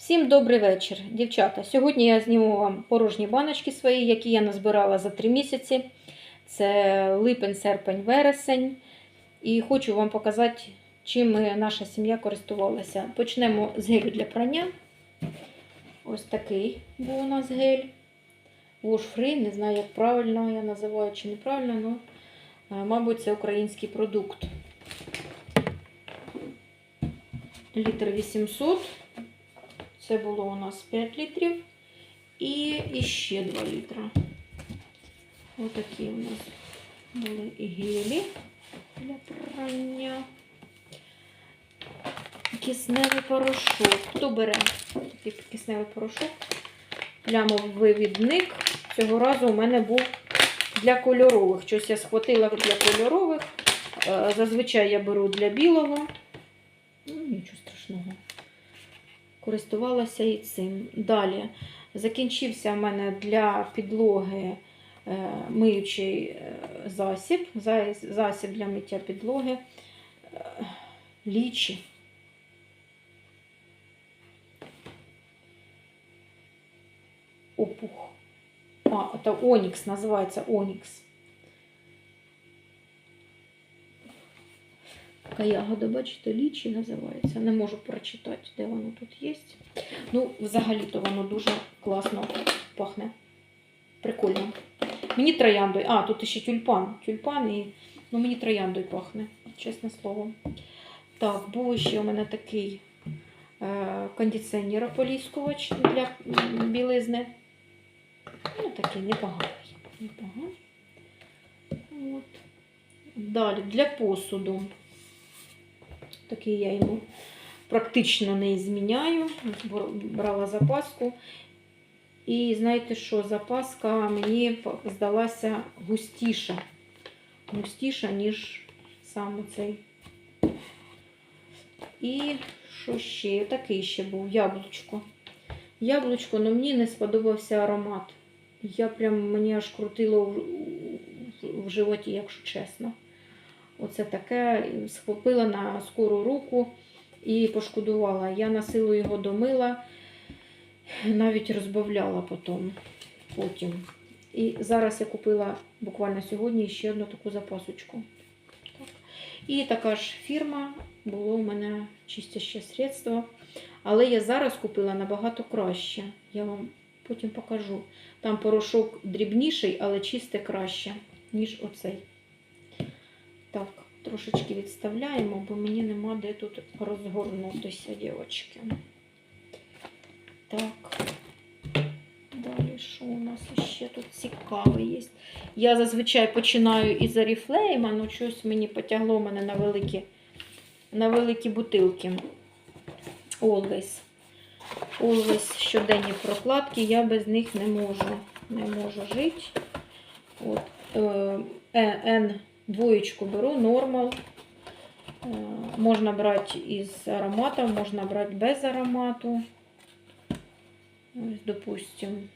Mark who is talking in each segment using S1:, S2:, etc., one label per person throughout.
S1: Всім добрий вечір, дівчата. Сьогодні я зніму вам порожні баночки свої, які я назбирала за 3 місяці. Це липень, серпень, вересень. І хочу вам показати, чим наша сім'я користувалася. Почнемо з гелю для прання. Ось такий був у нас гель. Free, не знаю, як правильно я називаю чи неправильно, але, мабуть, це український продукт. Літр 800. Це було у нас 5 літрів. І ще 2 літра. Отакі у нас були і гелі для прання. Кисневий порошок. Хто бере такий кисневий порошок? Плямовий вивідник. Цього разу у мене був для кольорових. Щось я схватила для кольорових. Е, Зазвичай я беру для білого. Ну, нічого страшного користувалася і цим. Далі закінчився в мене для підлоги е, миючий е, засіб, засіб для миття підлоги е, лічі. Опух. А, це Онікс, називається Онікс. Така ягода, бачите, лічі називається. Не можу прочитати, де воно тут є. Ну, взагалі-то воно дуже класно пахне. Прикольно. Мені трояндою. А, тут ще тюльпан. Тюльпан і. Ну, мені трояндою пахне, чесне слово. Так, був ще у мене такий е, кондиціонер ополіскувач для білизни. Ну, такий непоганий. Непоганий. От. Далі для посуду. Такий я йому практично не зміняю. Брала запаску. І знаєте що, запаска мені здалася густіша. Густіша, ніж саме цей. І що ще? Такий ще був яблучко. Яблучко, але мені не сподобався аромат. Я прям мені аж крутило в, в, в животі, якщо чесно. Оце таке схопила на скору руку і пошкодувала. Я на силу його домила, навіть розбавляла потім. потім. І зараз я купила буквально сьогодні ще одну таку запасочку. І така ж фірма було у мене чистяще средство. Але я зараз купила набагато краще. Я вам потім покажу. Там порошок дрібніший, але чисте краще, ніж оцей. Трошечки відставляємо, бо мені нема де тут розгорнутися, дівчатки. Так. Далі, що у нас ще тут цікаве є? Я зазвичай починаю із Oriflame, але щось мені потягло мене на великі, на великі бутилки. Always. Always щоденні прокладки, я без них не можу. Не можу жити. От, е, N двоєчку беру, нормал. Е, Можна брати із ароматом, можна брати без аромату. Допустим.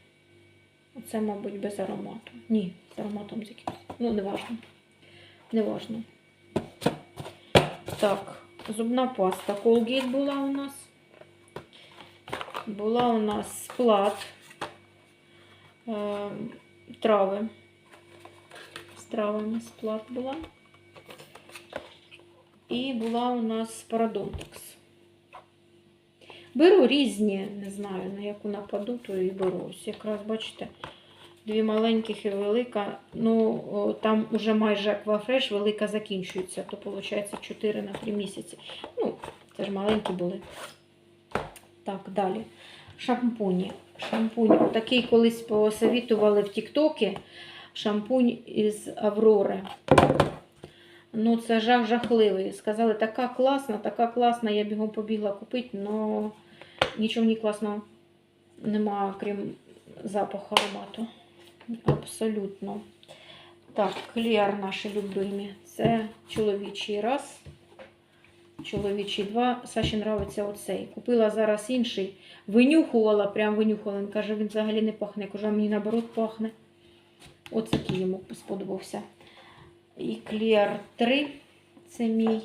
S1: Оце, мабуть, без аромату. Ні, з ароматом з якимось. Ну, не важно. Не важно. Так, зубна паста. Colgate була у нас. Була у нас склад е, трави. Травами склад була. І була у нас парадонтекс. Беру різні, не знаю, на яку нападу, то і беру. Ось якраз, бачите, дві маленьких і велика. Ну, там вже майже аквафреш, велика закінчується, то виходить 4 на 3 місяці. Ну, це ж маленькі були. Так, далі. Шампуні. Шампунь. Такий колись посовітували в Тіктокі. Шампунь із Аврори. Ну, це жах жахливий. Сказали, така класна, така класна. Я бігом побігла купити, але нічого не класного нема, крім запаху аромату. Абсолютно. Так, кліар наші любимі. Це чоловічий раз. Чоловічий два. Саші нравиться оцей. Купила зараз інший. Винюхувала, прям винюхувала. Він каже, він взагалі не пахне. Я кажу, а мені наоборот пахне. Оце який йому сподобався. І Кліар 3, це мій.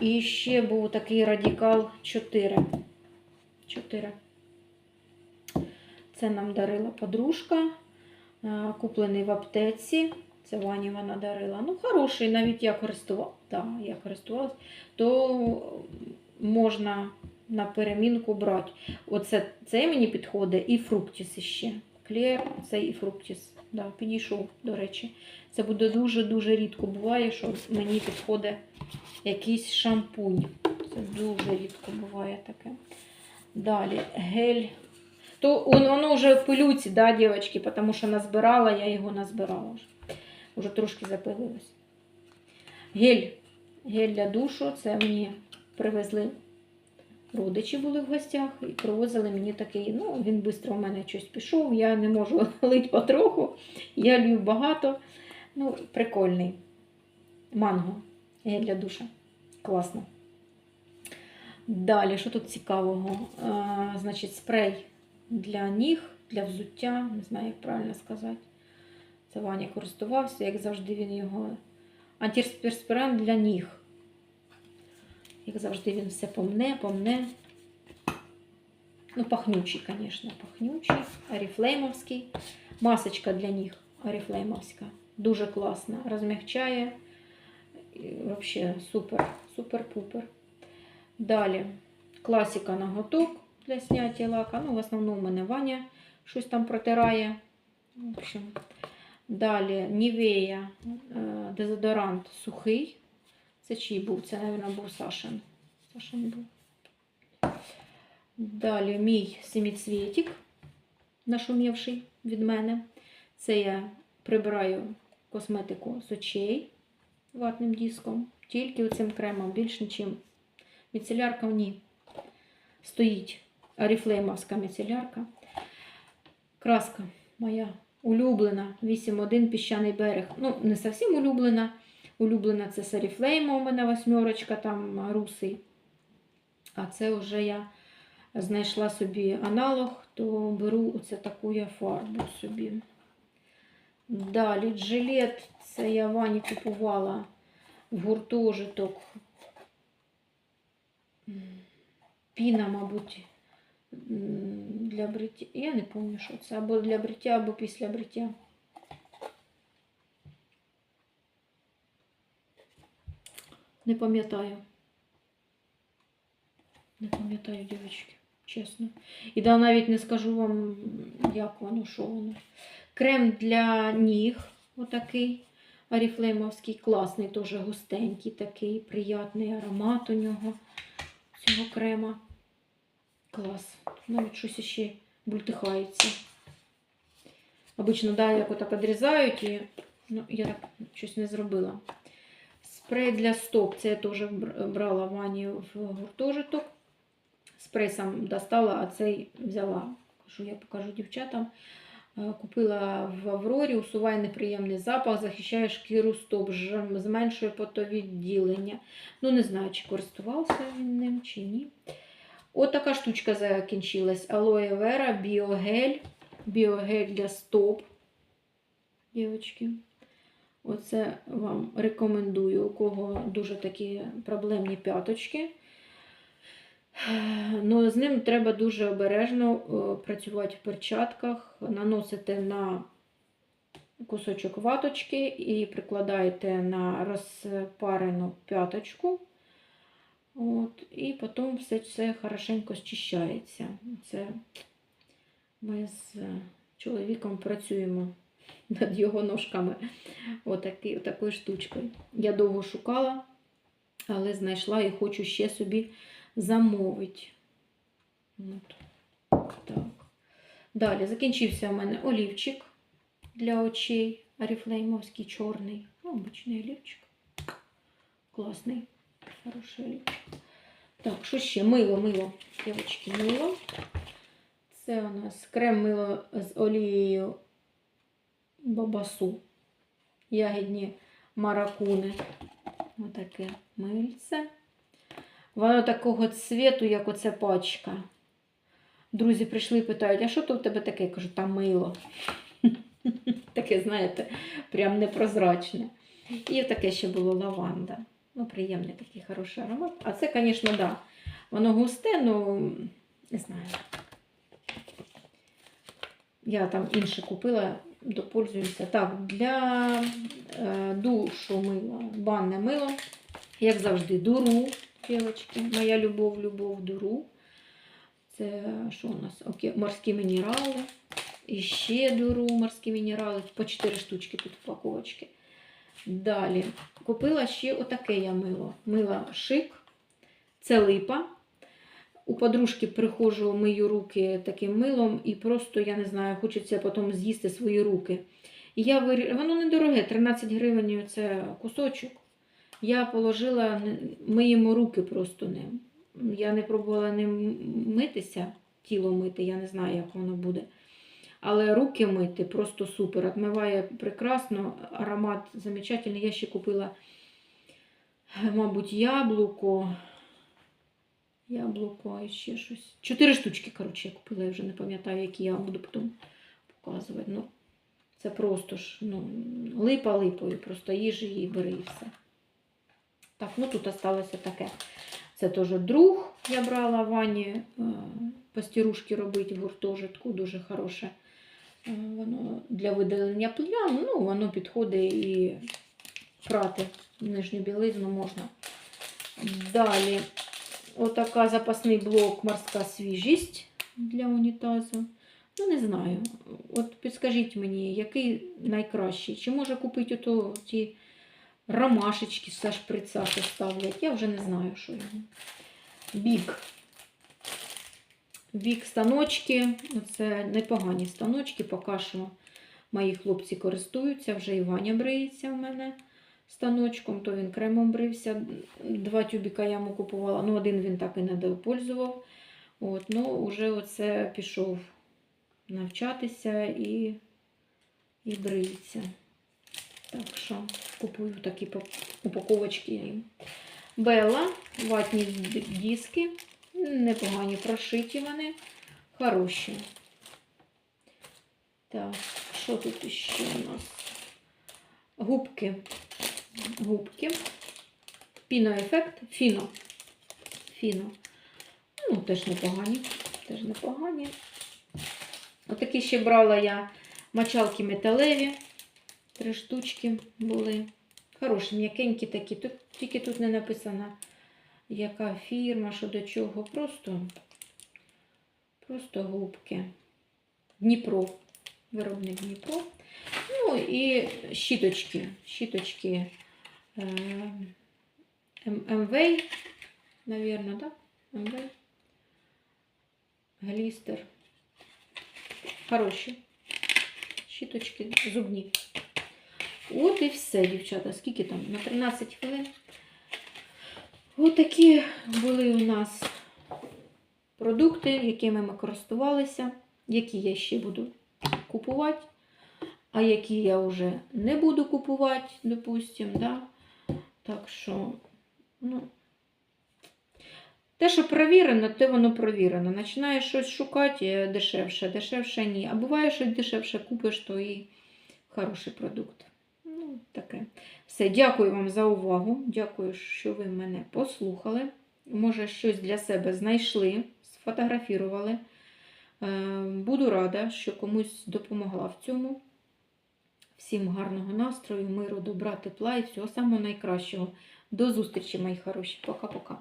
S1: І ще був такий радикал 4. 4. Це нам дарила подружка, е, куплений в аптеці. Це Вані вона дарила. Ну, хороший, навіть я користувалася, да, я користувалась, то можна на перемінку брати. Оце цей мені підходить і фруктіс іще. Клєр, цей і фруктіс. Да, підійшов, до речі. Це буде дуже-дуже рідко буває, що мені підходить якийсь шампунь. Це дуже рідко буває таке. Далі гель. То воно вже в пилюці, да, дівчатки, тому що назбирала, я його назбирала вже. Уже трошки запилилось. Гель. Гель для душу. Це мені привезли родичі були в гостях і привозили мені такий. Ну, він швидко в мене щось пішов. Я не можу лить потроху. Я лью багато. Ну, прикольний. Манго. Для душа. Класно. Далі, що тут цікавого? А, значить, спрей для ніг, для взуття, не знаю, як правильно сказати. Це Ваня користувався, як завжди він його. Антиперспірант для ніг. Як завжди, він все помне, помне. Ну, пахнючий, звісно, пахнючий. Аріфлеймовський. Масочка для ніг аріфлеймовська. Дуже класна. Розмягчає. Взагалі супер, супер-пупер. Далі класика ноготок для зняття лака. Ну, в основному в мене Ваня щось там протирає. В общем, далі Нівея е, дезодорант сухий. Це чий був? Це, мабуть, був Сашин. Сашин був. Далі мій семіцвітик, нашумівший від мене. Це я прибираю косметику з очей ватним диском. Тільки оцим кремом, більш нічим. Міцелярка ні. Стоїть аріфлеймовська міцелярка. Краска моя улюблена. 8.1 піщаний берег. Ну, не зовсім улюблена. Улюблена це Саріфлейма, у мене восьмерочка, там русий. А це вже я знайшла собі аналог, то беру оце таку я фарбу собі. Далі джилет, це я Вані купувала в гуртожиток. Піна, мабуть, для бриття. Я не пам'ятаю, що це. Або для бриття, або після бриття. Не пам'ятаю. Не пам'ятаю, дівчатки, чесно. І да, навіть не скажу вам, як воно, що воно. Крем для ніг, отакий. Аріфлеймовський, класний, теж густенький, такий, приятний аромат у нього, цього крема. Клас. Навіть щось ще бультихається. Обично, да, як отак відрізають, і ну, я так щось не зробила. Спрей для стоп. Це я теж бр- брала Вані в гуртожиток. Спрей сам достала, а цей взяла. Кажу, я покажу дівчатам. Е, Купила в Аврорі, усуває неприємний запах, захищає шкіру стоп, зменшує потовідділення. Ну, не знаю, чи користувався він ним, чи ні. От така штучка закінчилась. Алоe Vera, біогель. Біогель для стоп. Дівчатки. Оце вам рекомендую, у кого дуже такі проблемні п'яточки. Ну, з ним треба дуже обережно е, працювати в перчатках, наносите на кусочок ваточки і прикладаєте на розпарену п'яточку. От, і потім все це хорошенько зчищається. Це ми з е, чоловіком працюємо над його ножками. Отакі, отакою штучкою. Я довго шукала, але знайшла і хочу ще собі замовити. От. Так. Далі закінчився у мене олівчик для очей. Аріфлеймовський чорний. Ну, обичний олівчик. Класний. Хороший олівчик. Так, що ще? Мило, мило. Дівчатки, мило. Це у нас крем мило з олією бабасу. Ягідні маракуни. Отаке мильце. Воно такого цвіту, як оця пачка. Друзі прийшли і питають, а що то в тебе таке? Я кажу, там мило. Таке, знаєте, прям непрозрачне. І таке ще було лаванда. Ну, приємний такий хороший аромат. А це, звісно, так. Да. Воно густе, ну не знаю. Я там інше купила, допользуюся. Так, для е, душу мила, банне мило, як завжди, дуру, дівчатки. Моя любов, любов, дуру. Це що у нас? Окей, морські мінерали. І дуру морські мінерали. По 4 штучки тут упаковочки. Далі. Купила ще отаке я мило. Мило шик. Це липа. У подружки приходжу, мию руки таким милом, і просто, я не знаю, хочеться потім з'їсти свої руки. І я вирі... Воно недороге, 13 гривень це кусочок. Я положила, миємо руки просто ним. Я не пробувала ним митися, тіло мити, я не знаю, як воно буде. Але руки мити просто супер. Отмиває прекрасно, аромат замечательний. Я ще купила, мабуть, яблуко. Яблуко і ще щось. Чотири штучки, коротше, я купила, я вже не пам'ятаю, які я буду потім показувати. Ну, це просто ж ну, липа липою, просто їж її, бери і все. Так, ну тут осталося таке. Це теж друг я брала Вані е, пастірушки робити в гуртожитку, дуже хороше. Е, Воно для видалення плям, ну, воно підходить і прати нижню білизну можна. Далі отака запасний блок морська свіжість для унітазу. Ну, не знаю. От підскажіть мені, який найкращий? Чи може купити ото ті ромашечки со шприца що ставлять? Я вже не знаю, що його. Бік. Бік станочки. Оце непогані станочки, поки що мої хлопці користуються, вже і Ваня бриється в мене станочком, то він кремом брився. Два тюбіка я йому купувала. Ну, один він так і не допользував. От, ну, вже оце пішов навчатися і, і бриється. Так що купую такі упаковочки їм. Белла, ватні диски. Непогані прошиті вони. Хороші. Так, що тут ще у нас? Губки. Губки. Піноефект. Фіно. Фіно. Ну, теж непогані. Теж непогані. Отакі ще брала я мочалки металеві. Три штучки були. Хороші, м'якенькі такі. Тут, тільки тут не написано, яка фірма, що до чого. Просто, просто губки. Дніпро. Виробник Дніпро. Ну і щіточки. Щіточки МВ, наверное, да? МВ. Глістер. Хороші. Щіточки зубні. От і все, дівчата. Скільки там? На 13 хвилин. Ось такі були у нас продукти, якими ми користувалися, які я ще буду купувати, а які я вже не буду купувати, допустим, да? Так що, ну, те, що провірено, те воно провірено. Починаєш щось шукати е, дешевше, дешевше ні. А буває, що дешевше купиш, то і хороший продукт. Ну, таке. Все, дякую вам за увагу. Дякую, що ви мене послухали. Може, щось для себе знайшли, сфотографірували. Е, Буду рада, що комусь допомогла в цьому. Всім гарного настрою, миру, добра, тепла і всього самого найкращого. До зустрічі, мої хороші. Пока-пока.